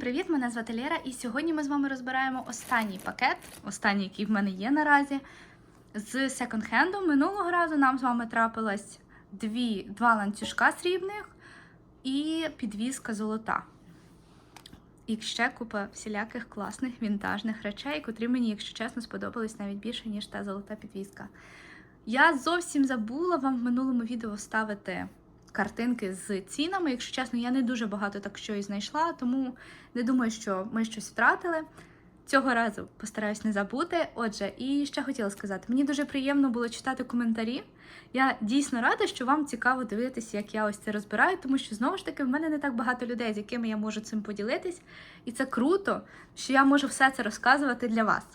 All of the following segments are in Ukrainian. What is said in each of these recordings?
Привіт, мене звати Лєра, і сьогодні ми з вами розбираємо останній пакет, останній, який в мене є наразі, з секонд-хенду. Минулого разу нам з вами трапилось дві, два ланцюжка срібних і підвіска золота. І ще купа всіляких класних вінтажних речей, котрі мені, якщо чесно, сподобались навіть більше, ніж та золота підвіска. Я зовсім забула вам в минулому відео вставити картинки з цінами. Якщо чесно, я не дуже багато так що і знайшла, тому не думаю, що ми щось втратили. Цього разу постараюсь не забути. Отже, і ще хотіла сказати: мені дуже приємно було читати коментарі. Я дійсно рада, що вам цікаво дивитися, як я ось це розбираю, тому що знову ж таки в мене не так багато людей, з якими я можу цим поділитись. І це круто, що я можу все це розказувати для вас.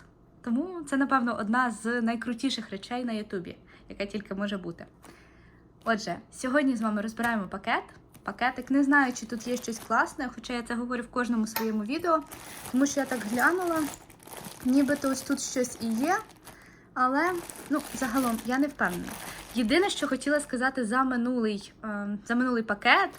Тому це, напевно, одна з найкрутіших речей на Ютубі, яка тільки може бути. Отже, сьогодні з вами розбираємо пакет. Пакетик не знаю, чи тут є щось класне, хоча я це говорю в кожному своєму відео, тому що я так глянула, нібито ось тут щось і є. Але ну, загалом я не впевнена. Єдине, що хотіла сказати за минулий, е, за минулий пакет.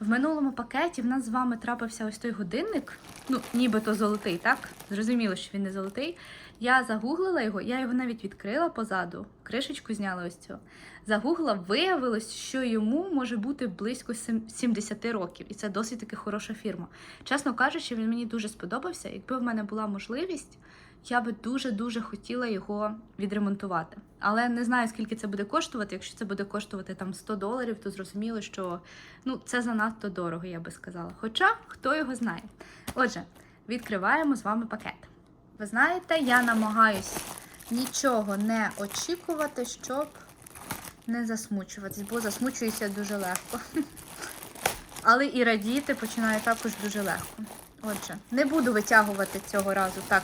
В минулому пакеті в нас з вами трапився ось той годинник, ну, нібито золотий, так? Зрозуміло, що він не золотий. Я загуглила його, я його навіть відкрила позаду, кришечку зняла ось цю. Загуглила, виявилось, що йому може бути близько 70 років, і це досить таки хороша фірма. Чесно кажучи, він мені дуже сподобався. Якби в мене була можливість, я би дуже-дуже хотіла його відремонтувати. Але не знаю, скільки це буде коштувати. Якщо це буде коштувати там 100 доларів, то зрозуміло, що ну, це занадто дорого, я би сказала. Хоча хто його знає. Отже, відкриваємо з вами пакет. Ви знаєте, я намагаюсь нічого не очікувати, щоб не засмучуватись, бо засмучуюся дуже легко. Але і радіти починаю також дуже легко. Отже, не буду витягувати цього разу так,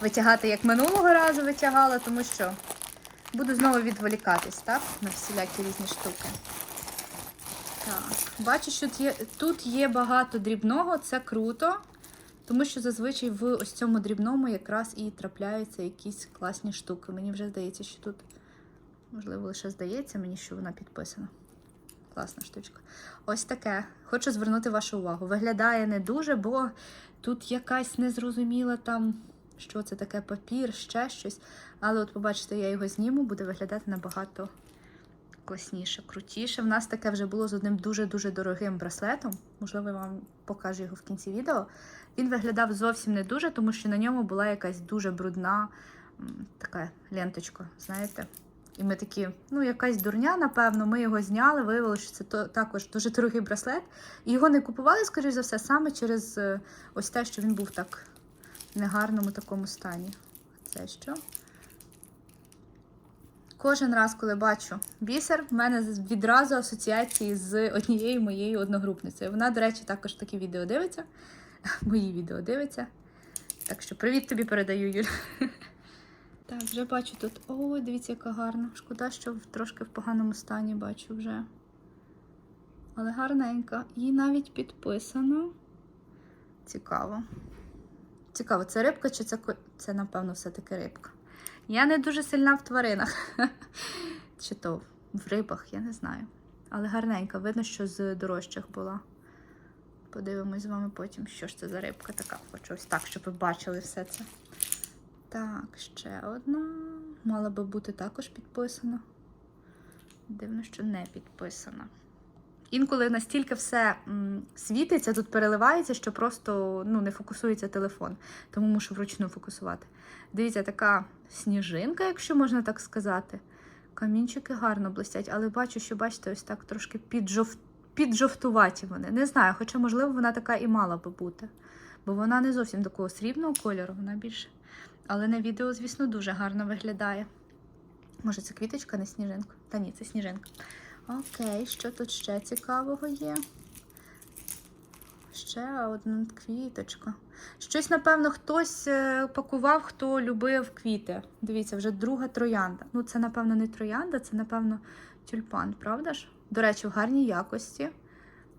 витягати, як минулого разу витягала, тому що буду знову відволікатись, так? На всілякі різні штуки. Так, бачу, що тут є, тут є багато дрібного, це круто. Тому що зазвичай в ось цьому дрібному якраз і трапляються якісь класні штуки. Мені вже здається, що тут, можливо, лише здається мені, що вона підписана. Класна штучка. Ось таке. Хочу звернути вашу увагу. Виглядає не дуже, бо тут якась незрозуміла там, що це таке папір, ще щось. Але от побачите, я його зніму, буде виглядати набагато класніше, крутіше. В нас таке вже було з одним дуже-дуже дорогим браслетом. Можливо, я вам покажу його в кінці відео. Він виглядав зовсім не дуже, тому що на ньому була якась дуже брудна така ленточка, знаєте. І ми такі, ну, якась дурня, напевно, ми його зняли, виявилося, що це також дуже дорогий браслет. І його не купували, скоріш за все, саме через е, ось те, що він був так в негарному такому стані. Це що? Кожен раз, коли бачу бісер, в мене відразу асоціації з однією моєю одногрупницею. Вона, до речі, також такі відео дивиться. Мої відео дивиться. Так що привіт тобі передаю, Юль. Так, вже бачу тут. Ой, дивіться, яка гарна. Шкода, що трошки в поганому стані бачу вже. Але гарненька. І навіть підписано. Цікаво. Цікаво, це рибка чи це це, напевно, все-таки рибка. Я не дуже сильна в тваринах. Чи то в рибах, я не знаю. Але гарненька, видно, що з дорожчих була. Подивимось з вами потім, що ж це за рибка така. Хочу ось так, щоб ви бачили все це. Так, ще одна. Мала би бути також підписана. Дивно, що не підписана. Інколи настільки все світиться, тут переливається, що просто ну, не фокусується телефон. Тому мушу вручну фокусувати. Дивіться, така сніжинка, якщо можна так сказати. Камінчики гарно блистять, але бачу, що бачите, ось так трошки піджов... піджовтуваті вони. Не знаю, хоча, можливо, вона така і мала би бути. Бо вона не зовсім такого срібного кольору, вона більше. Але на відео, звісно, дуже гарно виглядає. Може, це квіточка, не сніжинка? Та ні, це сніжинка. Окей, що тут ще цікавого є? Ще одна квіточка. Щось, напевно, хтось е, пакував, хто любив квіти. Дивіться, вже друга троянда. Ну, це, напевно, не троянда, це, напевно, тюльпан, правда ж? До речі, в гарній якості.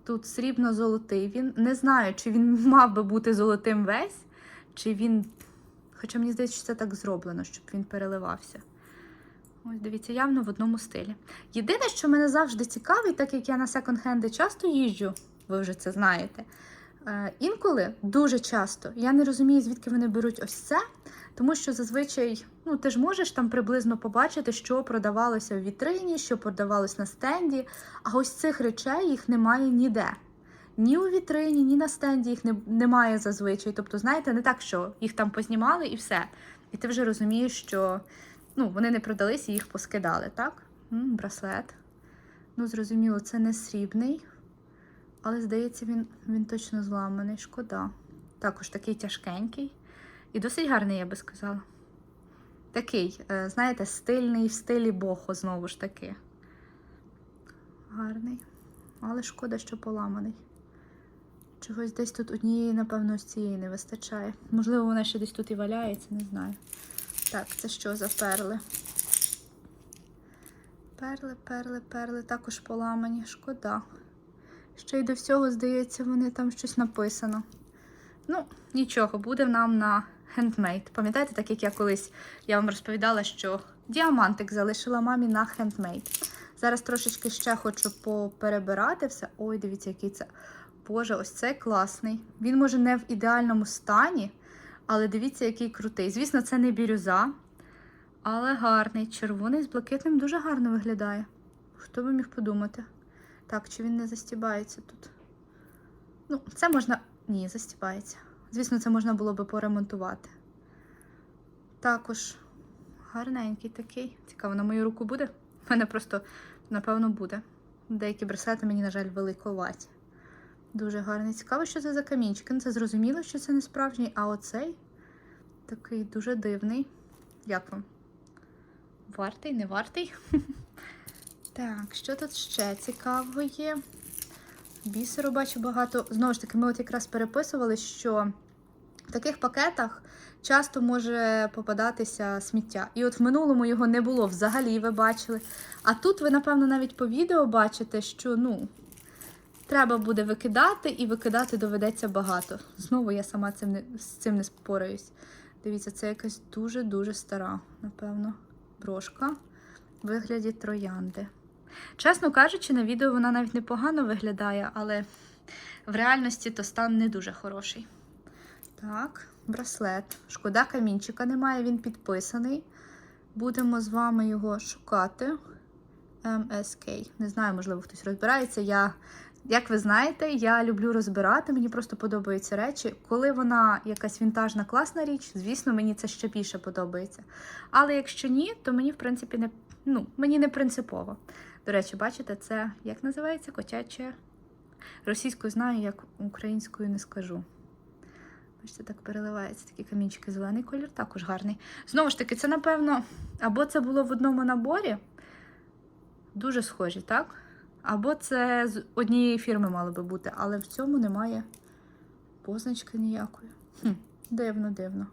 Тут срібно-золотий. Він не знаю, чи він мав би бути золотим весь, чи він. Хоча мені здається, що це так зроблено, щоб він переливався. Ось дивіться, явно в одному стилі. Єдине, що мене завжди цікавить, так як я на секонд-хенди часто їжджу, ви вже це знаєте. Е, інколи дуже часто я не розумію, звідки вони беруть ось це, тому що зазвичай ну, ти ж можеш там приблизно побачити, що продавалося в вітрині, що продавалось на стенді. А ось цих речей їх немає ніде. Ні у вітрині, ні на стенді їх не, немає зазвичай. Тобто, знаєте, не так, що їх там познімали і все. І ти вже розумієш, що ну, вони не продались їх поскидали, так? М, браслет. Ну, зрозуміло, це не срібний, але здається, він, він точно зламаний. Шкода. Також такий тяжкенький. І досить гарний, я би сказала. Такий, е, знаєте, стильний в стилі бохо, знову ж таки. Гарний. Але шкода, що поламаний. Чогось десь тут однієї, напевно, ось цієї не вистачає. Можливо, вона ще десь тут і валяється, не знаю. Так, це що за перли? Перли, перли, перли, також поламані. Шкода. Ще й до всього, здається, вони там щось написано. Ну, нічого, буде нам на хендмейд. Пам'ятаєте, так як я колись я вам розповідала, що діамантик залишила мамі на хендмейд. Зараз трошечки ще хочу поперебирати все. Ой, дивіться, який це. Боже, ось цей класний. Він може не в ідеальному стані, але дивіться, який крутий. Звісно, це не бірюза, але гарний. Червоний з блакитним дуже гарно виглядає. Хто би міг подумати? Так, чи він не застібається тут? Ну, це можна. Ні, застібається. Звісно, це можна було би поремонтувати. Також гарненький такий. Цікаво, на мою руку буде? У мене просто, напевно, буде. Деякі браслети мені, на жаль, великоваті. Дуже гарний. Цікаво, що це за камінчики. Ну, це зрозуміло, що це не справжній, а оцей такий дуже дивний. Як вам? Вартий, не вартий? Так, що тут ще цікавого є? Бісеру бачу багато. Знову ж таки, ми от якраз переписували, що в таких пакетах часто може попадатися сміття. І от в минулому його не було взагалі, ви бачили. А тут ви, напевно, навіть по відео бачите, що ну, треба буде викидати, і викидати доведеться багато. Знову я сама цим не, з цим не спораюсь. Дивіться, це якась дуже-дуже стара, напевно, брошка в вигляді троянди. Чесно кажучи, на відео вона навіть непогано виглядає, але в реальності то стан не дуже хороший. Так, браслет. Шкода камінчика немає, він підписаний. Будемо з вами його шукати. MSK. Не знаю, можливо, хтось розбирається. Я, як ви знаєте, я люблю розбирати, мені просто подобаються речі. Коли вона якась вінтажна, класна річ, звісно, мені це ще більше подобається. Але якщо ні, то мені, в принципі, не, ну, мені не принципово. До речі, бачите, це як називається котяче. Російською знаю, як українською не скажу. Бачите, так переливається такі камінчики, зелений колір, також гарний. Знову ж таки, це, напевно, або це було в одному наборі, дуже схожі, так? Або це з однієї фірми мало би бути, але в цьому немає позначки ніякої. Хм, Дивно, дивно.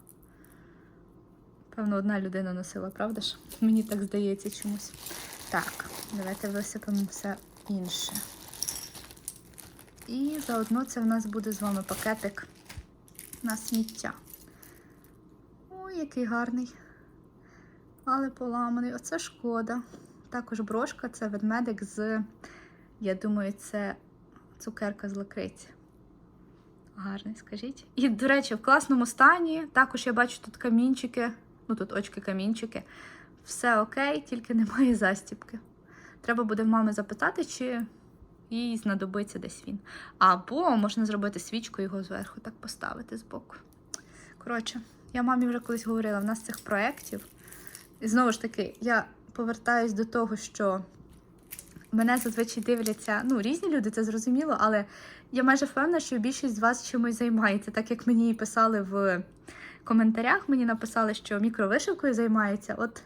Певно, одна людина носила, правда ж? Мені так здається чомусь. Так, давайте висипемо все інше. І заодно це в нас буде з вами пакетик на сміття. Ой, який гарний. Але поламаний. Оце шкода. Також брошка це ведмедик з, я думаю, це цукерка з лакриці. Гарний, скажіть. І, до речі, в класному стані. Також я бачу тут камінчики, ну тут очки камінчики. Все окей, тільки немає застіпки. Треба буде в мами запитати, чи їй знадобиться десь він. Або можна зробити свічку його зверху, так поставити збоку. Коротше, я мамі вже колись говорила, в нас цих проєктів. І знову ж таки, я повертаюсь до того, що мене зазвичай дивляться ну, різні люди, це зрозуміло, але я майже впевнена, що більшість з вас чимось займається, так як мені писали в коментарях, мені написали, що мікровишивкою займаються. От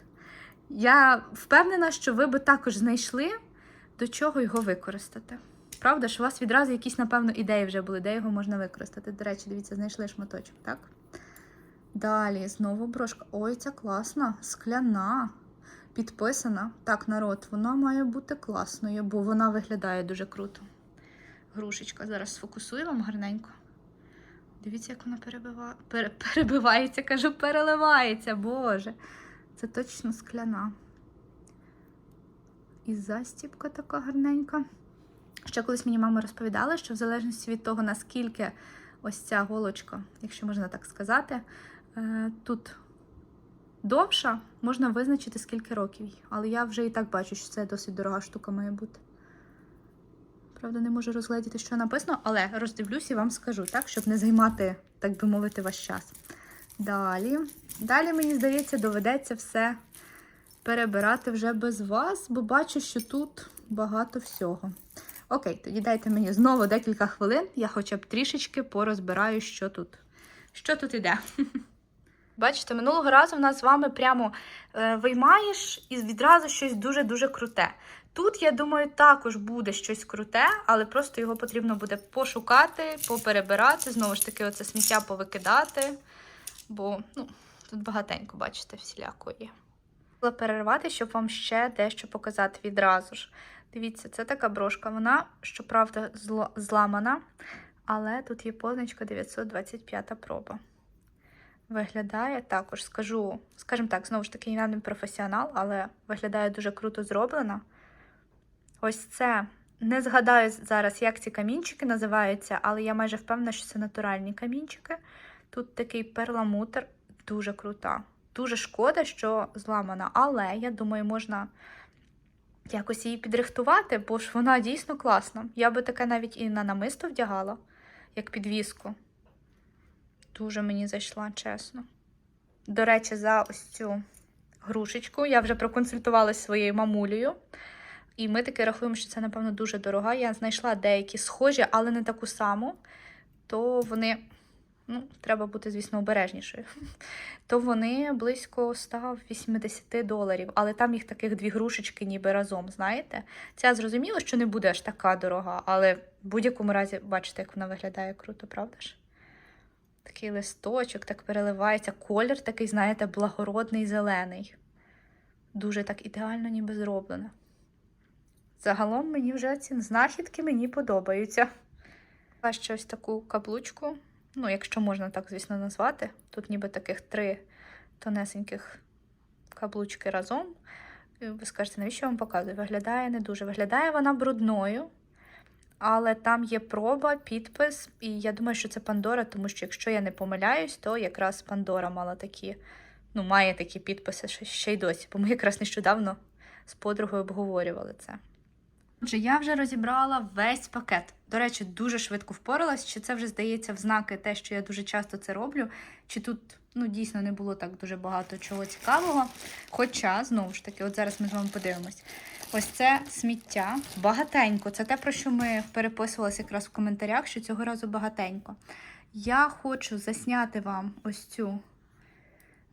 я впевнена, що ви би також знайшли, до чого його використати. Правда ж, у вас відразу якісь, напевно, ідеї вже були, де його можна використати. До речі, дивіться, знайшли шматочок, так? Далі, знову брошка. Ой, ця класна, скляна, підписана. Так, народ, вона має бути класною, бо вона виглядає дуже круто. Грушечка. Зараз сфокусую вам гарненько. Дивіться, як вона перебива... пере... перебивається, кажу, переливається, Боже. Це точно скляна. І застіпка така гарненька. Ще колись мені мама розповідала, що в залежності від того, наскільки ось ця голочка, якщо можна так сказати, е, тут довша, можна визначити, скільки років. Але я вже і так бачу, що це досить дорога штука має бути. Правда, не можу розгледіти, що написано, але роздивлюсь і вам скажу, так, щоб не займати, так би мовити, ваш час. Далі. Далі, мені здається, доведеться все перебирати вже без вас, бо бачу, що тут багато всього. Окей, тоді дайте мені знову декілька хвилин. Я хоча б трішечки порозбираю, що тут. Що тут іде. Бачите, минулого разу в нас з вами прямо е, виймаєш і відразу щось дуже-дуже круте. Тут, я думаю, також буде щось круте, але просто його потрібно буде пошукати, поперебирати, знову ж таки, оце сміття повикидати. Бо ну, тут багатенько, бачите, всілякої. Хотіла перервати, щоб вам ще дещо показати відразу ж. Дивіться, це така брошка. Вона, щоправда, зламана, але тут є позначка 925 проба. Виглядає також, скажу, скажімо так, знову ж таки, я не професіонал, але виглядає дуже круто зроблена. Ось це. Не згадаю зараз, як ці камінчики називаються, але я майже впевнена, що це натуральні камінчики. Тут такий перламутр, дуже крута. Дуже шкода, що зламана, але я думаю, можна якось її підрихтувати, бо ж вона дійсно класна. Я би таке навіть і на намисто вдягала, як підвіску. Дуже мені зайшла, чесно. До речі, за ось цю грушечку я вже проконсультувалася своєю мамулею. І ми таки рахуємо, що це, напевно, дуже дорога. Я знайшла деякі схожі, але не таку саму. То вони, ну, треба бути, звісно, обережнішою. То вони близько 180 доларів. Але там їх таких дві грушечки ніби разом, знаєте? Ця зрозуміло, що не буде аж така дорога, але в будь-якому разі, бачите, як вона виглядає круто, правда ж? Такий листочок, так переливається. Колір такий, знаєте, благородний зелений. Дуже так ідеально ніби зроблено. Загалом мені вже ці знахідки мені подобаються. А ще ось таку каблучку, ну, якщо можна так, звісно, назвати. Тут ніби таких три тонесеньких каблучки разом. Ви скажете, навіщо я вам показую? Виглядає не дуже. Виглядає вона брудною, але там є проба, підпис, і я думаю, що це Пандора, тому що якщо я не помиляюсь, то якраз Пандора мала такі, ну, має такі підписи ще- й досі, бо ми якраз нещодавно з подругою обговорювали це. Отже, я вже розібрала весь пакет. До речі, дуже швидко впоралась. Чи це вже здається в знаки те, що я дуже часто це роблю, чи тут ну, дійсно не було так дуже багато чого цікавого. Хоча, знову ж таки, от зараз ми з вами подивимось. Ось це сміття. Багатенько. Це те, про що ми переписувалися якраз в коментарях, що цього разу багатенько. Я хочу засняти вам ось цю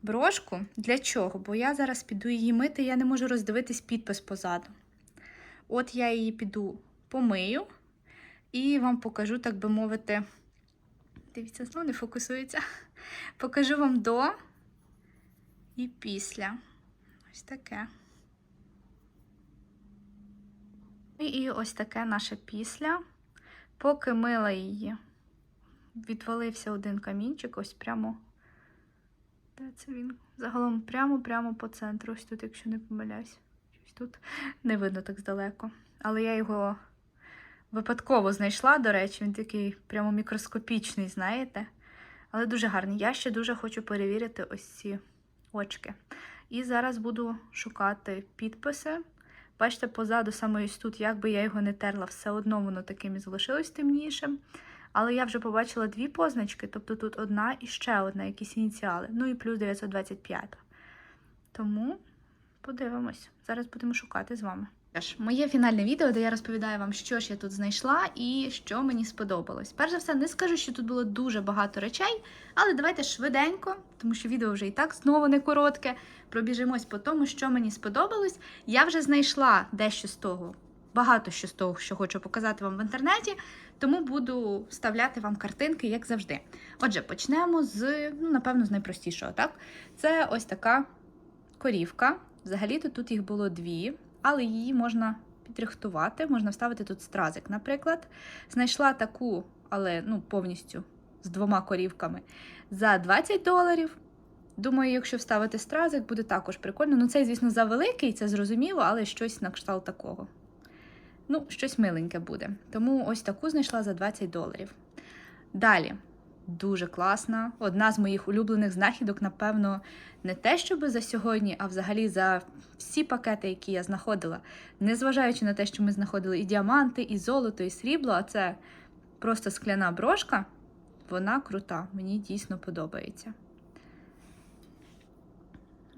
брошку. Для чого? Бо я зараз піду її мити, я не можу роздивитись підпис позаду. От я її піду помию і вам покажу, так би мовити. Дивіться, знову не фокусується. Покажу вам до і після. Ось таке. І- ось таке наше після. Поки мила її, відвалився один камінчик, ось прямо. Де це він? Загалом прямо-прямо по центру. Ось тут, якщо не помиляюсь. Щось тут не видно так здалеко. Але я його випадково знайшла, до речі, він такий прямо мікроскопічний, знаєте. Але дуже гарний. Я ще дуже хочу перевірити ось ці очки. І зараз буду шукати підписи. Бачите, позаду саме ось тут, як би я його не терла, все одно воно таким і залишилось темнішим. Але я вже побачила дві позначки, тобто тут одна і ще одна, якісь ініціали. Ну і плюс 925. Тому подивимось. Зараз будемо шукати з вами. Тож, моє фінальне відео, де я розповідаю вам, що ж я тут знайшла і що мені сподобалось. Перш за все, не скажу, що тут було дуже багато речей, але давайте швиденько, тому що відео вже і так знову не коротке. Пробіжимось по тому, що мені сподобалось. Я вже знайшла дещо з того, багато що з того, що хочу показати вам в інтернеті, тому буду вставляти вам картинки, як завжди. Отже, почнемо з, ну, напевно, з найпростішого, так? Це ось така корівка. Взагалі-то тут їх було дві, але її можна підрихтувати, можна вставити тут стразик, наприклад. Знайшла таку, але ну, повністю з двома корівками за 20 доларів. Думаю, якщо вставити стразик, буде також прикольно. Ну, цей, звісно, завеликий, це зрозуміло, але щось на кшталт такого. Ну, щось миленьке буде. Тому ось таку знайшла за 20 доларів. Далі. Дуже класна. Одна з моїх улюблених знахідок, напевно, не те, щоб за сьогодні, а взагалі за всі пакети, які я знаходила. Незважаючи на те, що ми знаходили і діаманти, і золото, і срібло, а це просто скляна брошка. Вона крута, мені дійсно подобається.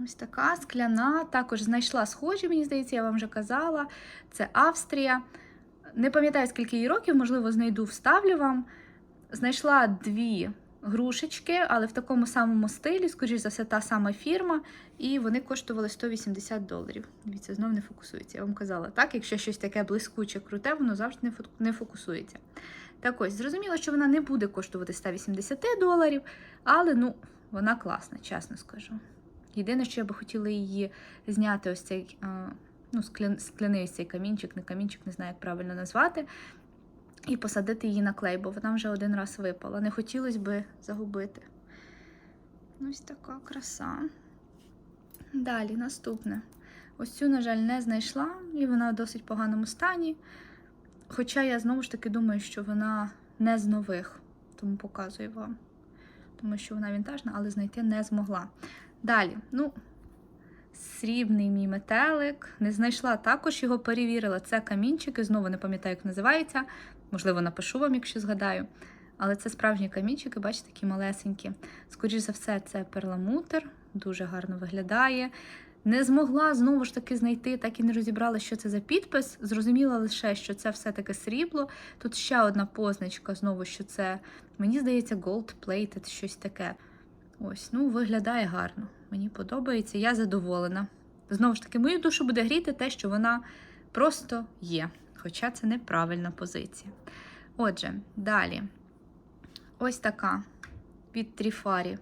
Ось така скляна. Також знайшла схожі, мені здається, я вам вже казала. Це Австрія. Не пам'ятаю, скільки їй років, можливо, знайду, вставлю вам. Знайшла дві грушечки, але в такому самому стилі, скоріш за все, та сама фірма, і вони коштували 180 доларів. Дивіться, знов не фокусується. Я вам казала, так, якщо щось таке блискуче, круте, воно завжди не фокусується. Так ось, зрозуміло, що вона не буде коштувати 180 доларів, але ну, вона класна, чесно скажу. Єдине, що я би хотіла її зняти, ось цей е, ну, скляний цей камінчик, не камінчик, не знаю, як правильно назвати, і посадити її на клей, бо вона вже один раз випала. Не хотілося би загубити. Ось така краса. Далі, наступне. Ось цю, на жаль, не знайшла, і вона в досить поганому стані. Хоча я знову ж таки думаю, що вона не з нових, тому показую вам. Тому що вона вінтажна, але знайти не змогла. Далі, ну, срібний мій метелик. Не знайшла також його, перевірила. Це камінчики, знову не пам'ятаю, як називається. Можливо, напишу вам, якщо згадаю. Але це справжні камінчики, бачите, такі малесенькі. Скоріше за все, це перламутр, дуже гарно виглядає. Не змогла знову ж таки знайти, так і не розібрала, що це за підпис. Зрозуміла лише, що це все-таки срібло. Тут ще одна позначка, знову, що це, мені здається, gold plated, щось таке. Ось, ну, виглядає гарно. Мені подобається, я задоволена. Знову ж таки, мою душу буде гріти те, що вона просто є. Хоча це неправильна позиція. Отже, далі. Ось така від Тріфарі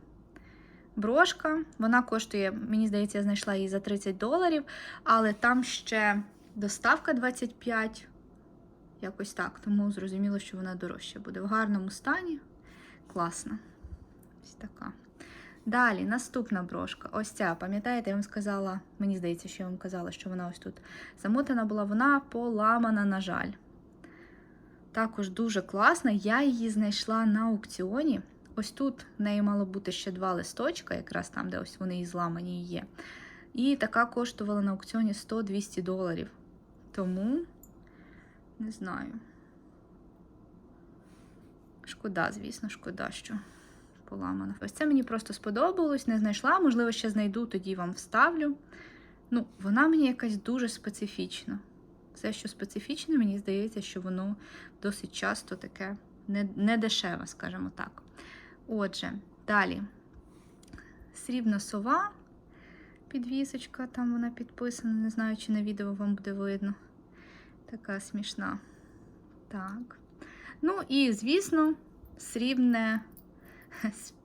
брошка. Вона коштує, мені здається, я знайшла її за 30 доларів, але там ще доставка 25. Якось так. Тому зрозуміло, що вона дорожча буде. В гарному стані. Класна. Ось така. Далі, наступна брошка. Ось ця, пам'ятаєте, я вам сказала, мені здається, що я вам казала, що вона ось тут замотана була, вона поламана, на жаль. Також дуже класна. Я її знайшла на аукціоні. Ось тут в неї мало бути ще два листочка, якраз там, де ось вони і зламані і є. І така коштувала на аукціоні 100-200 доларів. Тому, не знаю. Шкода, звісно, шкода, що поламана. Ось це мені просто сподобалось, не знайшла, можливо, ще знайду, тоді вам вставлю. Ну, вона мені якась дуже специфічна. Все, що специфічне, мені здається, що воно досить часто таке не, не скажімо так. Отже, далі срібна сова, підвісочка, там вона підписана, не знаю, чи на відео вам буде видно. Така смішна. Так. Ну і, звісно, срібне,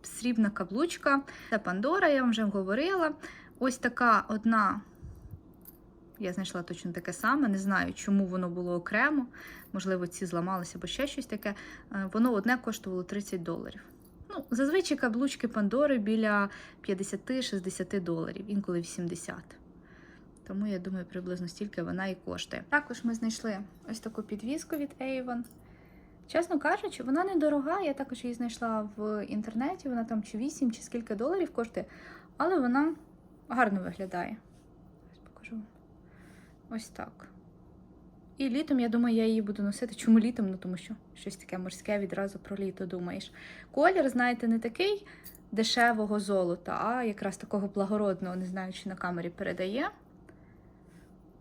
срібна каблучка. Це Пандора, я вам вже говорила. Ось така одна. Я знайшла точно таке саме, не знаю, чому воно було окремо. Можливо, ці зламалися або ще щось таке. Е, Воно одне коштувало 30 доларів. Ну, зазвичай каблучки Пандори біля 50-60 доларів, інколи 80. Тому я думаю, приблизно стільки вона і коштує. Також ми знайшли ось таку підвіску від Avon. Чесно кажучи, вона недорога. Я також її знайшла в інтернеті. Вона там чи 8, чи скільки доларів коштує, але вона гарно виглядає. Ось покажу. Ось так. І літом, я думаю, я її буду носити. Чому літом? Ну тому що щось таке морське відразу про літо думаєш. Колір, знаєте, не такий дешевого золота, а якраз такого благородного, не знаю, чи на камері передає.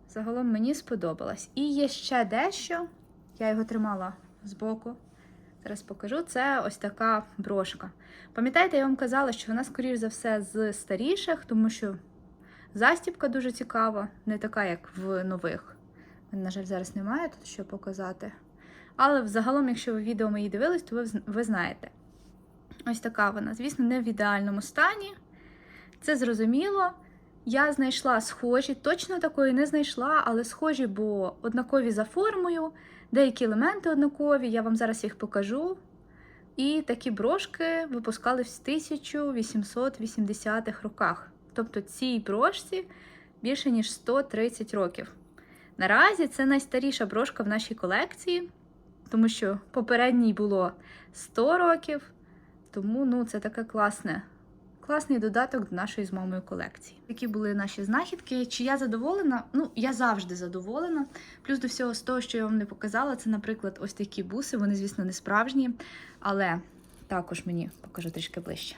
Загалом мені сподобалось. І є ще дещо. Я його тримала збоку. Зараз покажу. Це ось така брошка. Пам'ятаєте, я вам казала, що вона, скоріш за все, з старіших, тому що застібка дуже цікава, не така, як в нових. На жаль, зараз немає тут що показати. Але взагалом, якщо ви відео мої дивились, то ви, ви знаєте. Ось така вона, звісно, не в ідеальному стані. Це зрозуміло. Я знайшла схожі, точно такої не знайшла, але схожі, бо однакові за формою, деякі елементи однакові, я вам зараз їх покажу. І такі брошки випускались в 1880-х роках. Тобто цій брошці більше ніж 130 років. Наразі це найстаріша брошка в нашій колекції, тому що попередній було 100 років. Тому ну, це таке класне, класний додаток до нашої з мамою колекції. Які були наші знахідки. Чи я задоволена? Ну, я завжди задоволена. Плюс до всього з того, що я вам не показала, це, наприклад, ось такі буси. Вони, звісно, не справжні, але також мені покажу трішки ближче,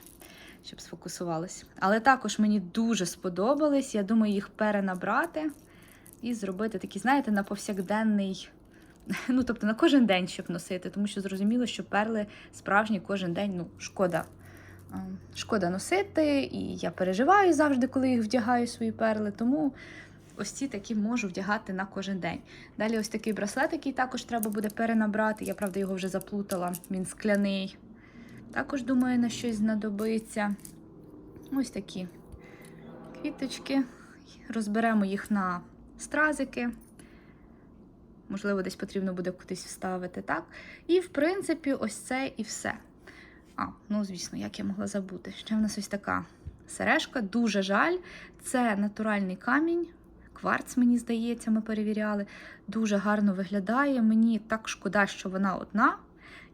щоб сфокусувалось. Але також мені дуже сподобались. Я думаю, їх перенабрати і зробити такі, знаєте, на повсякденний. Ну, тобто на кожен день, щоб носити, тому що зрозуміло, що перли справжні кожен день, ну, шкода. А, Шкода носити, і я переживаю завжди, коли їх вдягаю свої перли. Тому ось ці такі можу вдягати на кожен день. Далі ось такий браслет, який також треба буде перенабрати. Я, правда, його вже заплутала, він скляний. Також, думаю, на щось знадобиться. Ось такі квіточки. Розберемо їх на стразики. Можливо, десь потрібно буде кудись вставити, так? І, в принципі, ось це і все. А, ну, звісно, як я могла забути. Ще в нас ось така сережка, дуже жаль. Це натуральний камінь. Кварц, мені здається, ми перевіряли. Дуже гарно виглядає. Мені так шкода, що вона одна.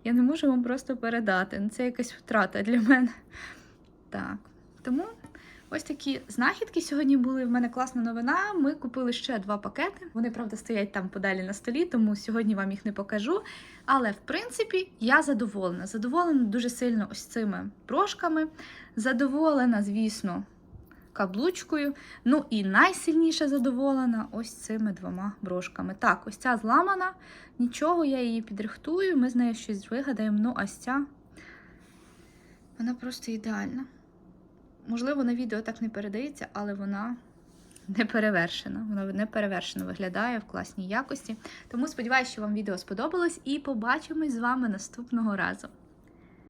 Я не можу вам просто передати. Ну, Це якась втрата для мене. Так, тому ось такі знахідки сьогодні були. В мене класна новина. Ми купили ще два пакети. Вони, правда, стоять там подалі на столі, тому сьогодні вам їх не покажу. Але, в принципі, я задоволена. Задоволена дуже сильно ось цими брошками. Задоволена, звісно, каблучкою. Ну і найсильніше задоволена ось цими двома брошками. Так, ось ця зламана, нічого, я її підрихтую, ми з нею щось вигадаємо. Ну, ось ця, вона просто ідеальна. Можливо, на відео так не передається, але вона не перевершена. Вона не перевершено виглядає в класній якості. Тому сподіваюся, що вам відео сподобалось, і побачимось з вами наступного разу.